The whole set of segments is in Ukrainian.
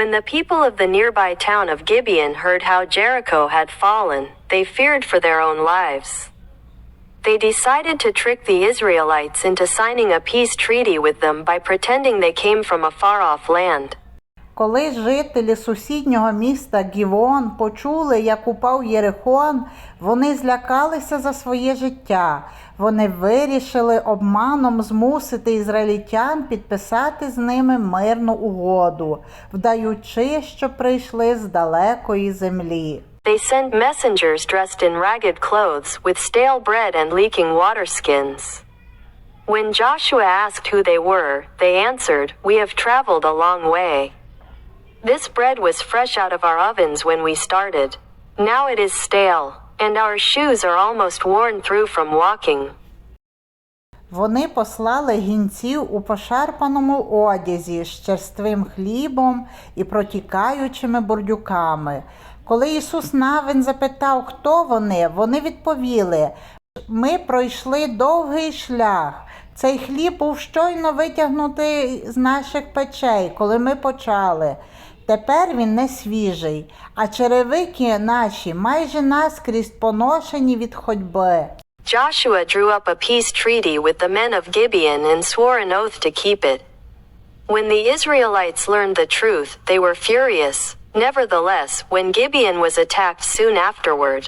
When the people of the nearby town of Gibeon heard how Jericho had fallen, they feared for their own lives. They decided to trick the Israelites into signing a peace treaty with them by pretending they came from a far off land. Коли жителі сусіднього міста Гівон почули, як упав Єрихон, вони злякалися за своє життя. Вони вирішили обманом змусити ізраїльтян підписати з ними мирну угоду, вдаючи, що прийшли з далекої землі. They sent messengers dressed in ragged clothes with stale bread and leaking water skins. When Joshua asked who they were, they answered, We have traveled a long way. This bread was fresh out of our ovens when we started. Now it is stale, and our shoes are almost worn through from walking. Вони послали гінців у пошарпаному одязі з черствим хлібом і протікаючими бурдюками. Коли Ісус Навин запитав, хто вони, вони відповіли: Ми пройшли довгий шлях. Цей хліб був щойно витягнутий з наших печей, коли ми почали. Тепер він не свіжий, а черевики наші майже наскрізь поношені від ходьби. Joshua drew up a peace treaty with the men of Gibeon and swore an oath to keep it. When the Israelites learned the truth, they were furious. Nevertheless, when Gibeon was attacked soon afterward,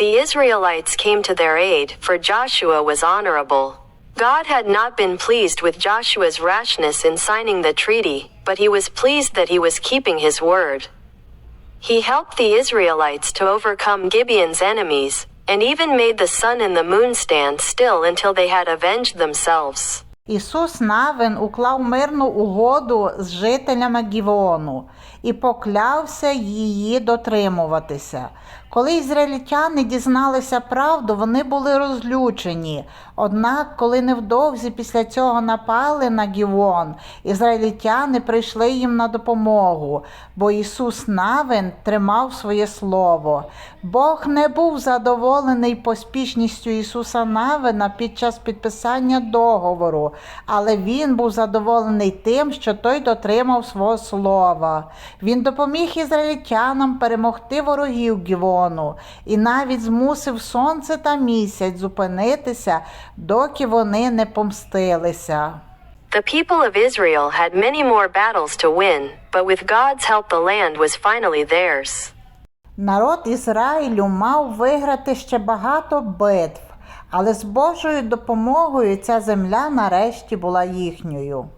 the Israelites came to their aid, for Joshua was honorable. God had not been pleased with Joshua's rashness in signing the treaty, but he was pleased that he was keeping his word. He helped the Israelites to overcome Gibeon's enemies, and even made the sun and the moon stand still until they had avenged themselves. Ісус Навин уклав мирну угоду з жителями Гівону і поклявся її дотримуватися. Коли ізраїльтяни дізналися правду, вони були розлючені. Однак, коли невдовзі після цього напали на Гівон, ізраїльтяни прийшли їм на допомогу, бо Ісус Навин тримав своє слово. Бог не був задоволений поспішністю Ісуса Навина під час підписання договору, але він був задоволений тим, що той дотримав свого слова. Він допоміг ізраїльтянам перемогти ворогів Гівону і навіть змусив сонце та місяць зупинитися, доки вони не помстилися. The people of Israel had many more battles to win, but with God's help, the land was finally theirs. Народ Ізраїлю мав виграти ще багато битв, але з Божою допомогою ця земля нарешті була їхньою.